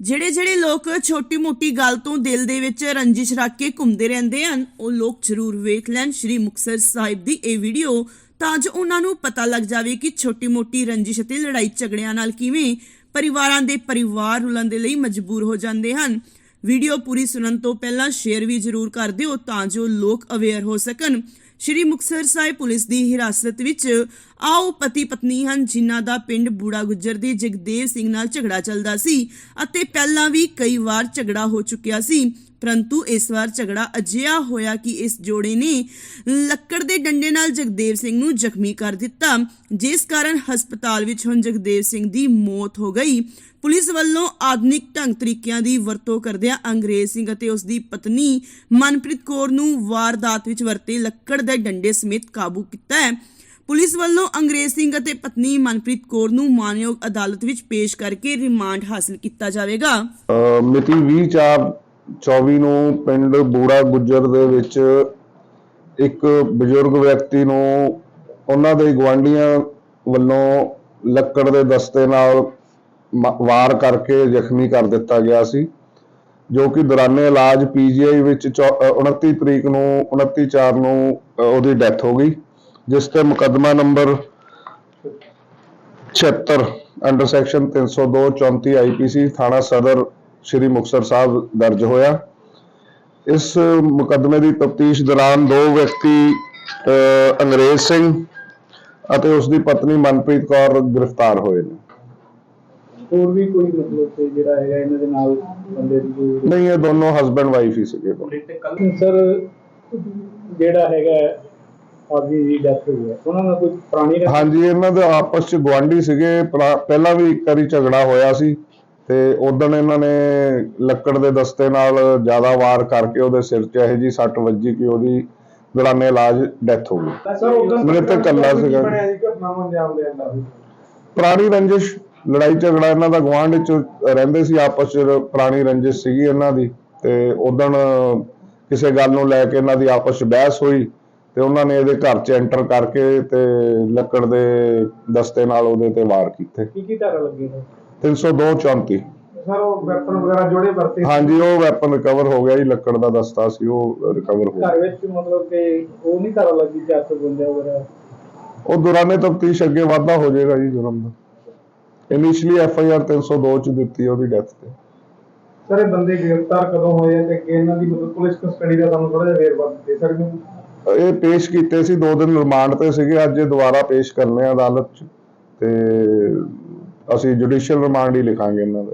ਜਿਹੜੇ ਜਿਹੜੇ ਲੋਕ ਛੋਟੀ-ਮੋਟੀ ਗੱਲ ਤੋਂ ਦਿਲ ਦੇ ਵਿੱਚ ਰੰਜਿਸ਼ ਰੱਖ ਕੇ ਘੁੰਮਦੇ ਰਹਿੰਦੇ ਹਨ, ਉਹ ਲੋਕ ਜ਼ਰੂਰ ਵੇਖ ਲੈਣ। ਸ਼੍ਰੀ ਮੁਕਤਸਰ ਸਾਹਿਬ ਦੀ ਇਹ ਵੀਡੀਓ ਤਾਂ ਜੋ ਉਹਨਾਂ ਨੂੰ ਪਤਾ ਲੱਗ ਜਾਵੇ ਕਿ ਛੋਟੀ-ਮੋਟੀ ਰੰਜਿਸ਼ ਅਤੇ ਲੜਾਈ ਝਗੜਿਆਂ ਨਾਲ ਕਿਵੇਂ ਪਰਿਵਾਰਾਂ ਦੇ ਪਰਿਵਾਰ ਰੁਲਣ ਦੇ ਲਈ ਮਜਬੂਰ ਹੋ ਜਾਂਦੇ ਹਨ। ਵੀਡੀਓ ਪੂਰੀ ਸੁਣਨ ਤੋਂ ਪਹਿਲਾਂ ਸ਼ੇਅਰ ਵੀ ਜ਼ਰੂਰ ਕਰ ਦਿਓ ਤਾਂ ਜੋ ਲੋਕ ਅਵੇਅਰ ਹੋ ਸਕਣ। ਸ਼੍ਰੀ ਮੁਕਤਸਰ ਸਾਹਿਬ ਪੁਲਿਸ ਦੀ ਹਿਰਾਸਤ ਵਿੱਚ ਆਓ ਪਤੀ ਪਤਨੀ ਹਨ, ਜਿਨ੍ਹਾਂ ਦਾ ਪਿੰਡ ਬੂੜਾ ਗੁੱਜਰ ਦੇ ਜਗਦੇਵ ਸਿੰਘ ਨਾਲ ਝਗੜਾ ਚੱਲਦਾ ਸੀ ਅਤੇ ਪਹਿਲਾਂ ਵੀ ਕਈ ਵਾਰ ਝਗੜਾ ਹੋ ਚੁੱਕਿਆ ਸੀ। ਪਰੰਤੂ ਇਸ ਵਾਰ ਝਗੜਾ ਅਜਿਹਾ ਹੋਇਆ ਕਿ ਇਸ ਜੋੜੇ ਨੇ ਲੱਕੜ ਦੇ ਡੰਡੇ ਨਾਲ ਜਗਦੇਵ ਸਿੰਘ ਨੂੰ ਜ਼ਖਮੀ ਕਰ ਦਿੱਤਾ, ਜਿਸ ਕਾਰਨ ਹਸਪਤਾਲ ਵਿੱਚ ਹੁਣ ਜਗਦੇਵ ਸਿੰਘ ਦੀ ਮੌਤ ਹੋ ਗਈ। ਪੁਲਿਸ ਵੱਲੋਂ ਆਧੁਨਿਕ ਢੰਗ ਤਰੀਕਿਆਂ ਦੀ ਵਰਤੋਂ ਕਰਦਿਆਂ ਅੰਗਰੇਜ਼ ਸਿੰਘ ਅਤੇ ਉਸ ਦੀ ਪਤਨੀ ਮਨਪ੍ਰੀਤ ਕੌਰ ਨੂੰ ਵਾਰਦਾਤ ਵਿੱਚ ਵਰਤੇ ਲੱਕੜ ਦੇ ਡੰਡੇ ਸਮੇਤ ਕਾਬੂ ਕੀਤਾ ਹੈ। ਪੁਲਿਸ ਵੱਲੋਂ ਅੰਗਰੇਜ਼ ਸਿੰਘ ਅਤੇ ਪਤਨੀ ਮਨਪ੍ਰੀਤ ਕੌਰ ਨੂੰ ਮਾਨਯੋਗ ਅਦਾਲਤ ਵਿੱਚ ਪੇਸ਼ ਕਰਕੇ ਰਿਮਾਂਡ ਹਾਸਲ ਕੀਤਾ ਜਾਵੇਗਾ। ਅਹ ਮਿਤੀ 20/4/24 ਨੂੰ ਪਿੰਡ ਬੂੜਾ ਗੁੱਜਰ ਦੇ ਵਿੱਚ ਇੱਕ ਬਜ਼ੁਰਗ ਵਿਅਕਤੀ ਨੂੰ ਉਹਨਾਂ ਦੇ ਗਵਾਂਢੀਆਂ ਵੱਲੋਂ ਲੱਕੜ ਦੇ ਦਸਤੇ ਨਾਲ ਵਾਰ ਕਰਕੇ ਜ਼ਖਮੀ ਕਰ ਦਿੱਤਾ ਗਿਆ ਸੀ, ਜੋ ਕਿ ਦੌਰਾਨੇ ਇਲਾਜ ਪੀਜੀਆਈ ਵਿੱਚ ਚੌ- ਅਹ 29 ਤਰੀਕ ਨੂੰ 29 4 ਨੂੰ ਉਹਦੀ ਡੈਥ ਹੋ ਗਈ, ਜਿਸ ਤੇ ਮੁਕੱਦਮਾ ਨੰਬਰ 76 ਅੰਡਰ ਸੈਕਸ਼ਨ 302 34 ਆਈਪੀਸੀ ਥਾਣਾ ਸਦਰ ਸ਼੍ਰੀ ਮੁਕਤਸਰ ਸਾਹਿਬ ਦਰਜ ਹੋਇਆ। ਇਸ ਮੁਕੱਦਮੇ ਦੀ ਤਫਤੀਸ਼ ਦੌਰਾਨ ਦੋ ਵਿਅਕਤੀ ਅੰਗਰੇਜ਼ ਸਿੰਘ ਅਤੇ ਉਸ ਦੀ ਪਤਨੀ ਮਨਪ੍ਰੀਤ ਕੌਰ ਗ੍ਰਿਫਤਾਰ ਹੋਏ ਨੇ। ਹੋਰ ਵੀ ਕੋਈ ਮਤਲਬ ਤੇ ਜਿਹੜਾ ਹੈਗਾ ਇਹਨਾਂ ਦੇ ਨਾਲ ਬੰਦੇ ਦੀ ਨਹੀਂ ਇਹ ਦੋਨੋਂ ਹਸਬੈਂਡ ਵਾਈਫ ਹੀ ਸੀਗੇ। ਸਰ ਜਿਹੜਾ ਹੈਗਾ ਆਦਮੀ ਦੀ ਡੈਥ ਹੋਈ ਹੈ ਉਹਨਾਂ ਦਾ ਕੋਈ ਪੁਰਾਣੀ ਹਾਂਜੀ ਇਹਨਾਂ ਦੇ ਆਪਸ ਚ ਗਵਾਂਢੀ ਸੀਗੇ। ਪਹਿਲਾਂ ਵੀ ਇੱਕ ਵਾਰੀ ਝਗੜਾ ਹੋਇਆ ਸੀ। ਤੇ ਉਦੋਂ ਇਹਨਾਂ ਨੇ ਲੱਕੜ ਦੇ ਦਸਤੇ ਨਾਲ ਜ਼ਿਆਦਾ ਵਾਰ ਕਰਕੇ ਉਹਦੇ ਸਿਰ 'ਚ ਇਹੋ ਜੀ ਸੱਟ ਵੱਜੀ ਕਿ ਉਹਦੀ ਦੌਰਾਨੇ ਇਲਾਜ ਡੈਥ ਹੋ ਗਈ। ਮੇਰੇ ਤੇ ਇਕੱਲਾ ਸੀਗਾ। ਪੁਰਾਣੀ ਰੰਜਿਸ਼ ਲੜਾਈ ਝਗੜਾ ਇਹਨਾਂ ਦਾ ਗੁਆਂਢ ਵਿੱਚ ਰਹਿੰਦੇ ਸੀ ਆਪਸ ਚ ਪੁਰਾਣੀ ਰੰਜਿਸ਼ ਸੀਗੀ ਇਹਨਾਂ ਦੀ। ਤੇ ਉਦੋਂ ਕਿਸੇ ਗੱਲ ਨੂੰ ਲੈ ਕੇ ਇਹਨਾਂ ਦੀ ਆਪਸ ਚ ਬਹਿਸ ਹੋਈ ਤੇ ਉਹਨਾਂ ਨੇ ਇਹਦੇ ਘਰ ਚ ਐਂਟਰ ਕਰਕੇ ਤੇ ਲੱਕੜ ਦੇ ਦਸਤੇ ਨਾਲ ਉਹਦੇ ਤੇ ਵਾਰ ਕੀਤੇ। ਕੀ ਕੀ ਧਾਰਾ ਲੱਗੀ 302 34 ਸਰ ਉਹ ਵੈਪਨ ਵਗੈਰਾ ਜੋੜੇ ਵਰਤੇ ਹਾਂਜੀ ਉਹ ਵੈਪਨ ਰਿਕਵਰ ਹੋ ਗਿਆ ਜੀ ਲੱਕੜ ਦਾ ਦਸਤਾ ਸੀ ਉਹ ਰਿਕਵਰ ਹੋ ਗਿਆ। ਘਰ ਵਿੱਚ ਮਤਲਬ ਕਿ ਉਹ ਨਹੀਂ ਧਾਰਾ ਲੱਗੀ 452 ਵਗੈਰਾ। ਉਹ ਦੌਰਾਨੇ ਤਫਤੀਸ਼ ਅੱਗੇ ਵਾਧਾ ਹੋ ਜਾਏਗਾ ਜੀ ਜੁਰਮ ਦਾ। ਇਨੀਸ਼ੀਅਲੀ ਐਫ ਆਈ ਆਰ 302 ਚ ਦਿੱਤੀ ਉਹਦੀ ਡੈਥ ਤੇ। ਸਰ ਇਹ ਬੰਦੇ ਗ੍ਰਿਫਤਾਰ ਕਦੋਂ ਹੋਏ ਆ ਤੇ ਅੱਗੇ ਇਹਨਾਂ ਦੀ ਮਤਲਬ ਪੁਲਿਸ ਕਸਟਡੀ ਦਾ ਸਾਨੂੰ ਥੋੜਾ ਜਿਹਾ ਵੇਰਵਾ ਦੇ ਸਕਦੇ ਹੋ ਇਹ ਪੇਸ਼ ਕੀਤੇ ਸੀ ਦੋ ਦਿਨ ਰਿਮਾਂਡ ਤੇ ਸੀਗੇ ਅੱਜ ਇਹ ਦੁਬਾਰਾ ਪੇਸ਼ ਕਰਨੇ ਆ ਅਦਾਲਤ 'ਚ। ਤੇ ਅਸੀਂ ਜੁਡੀਸ਼ੀਅਲ ਰਿਮਾਂਡ ਹੀ ਲਿਖਾਂਗੇ ਇਹਨਾਂ ਦਾ।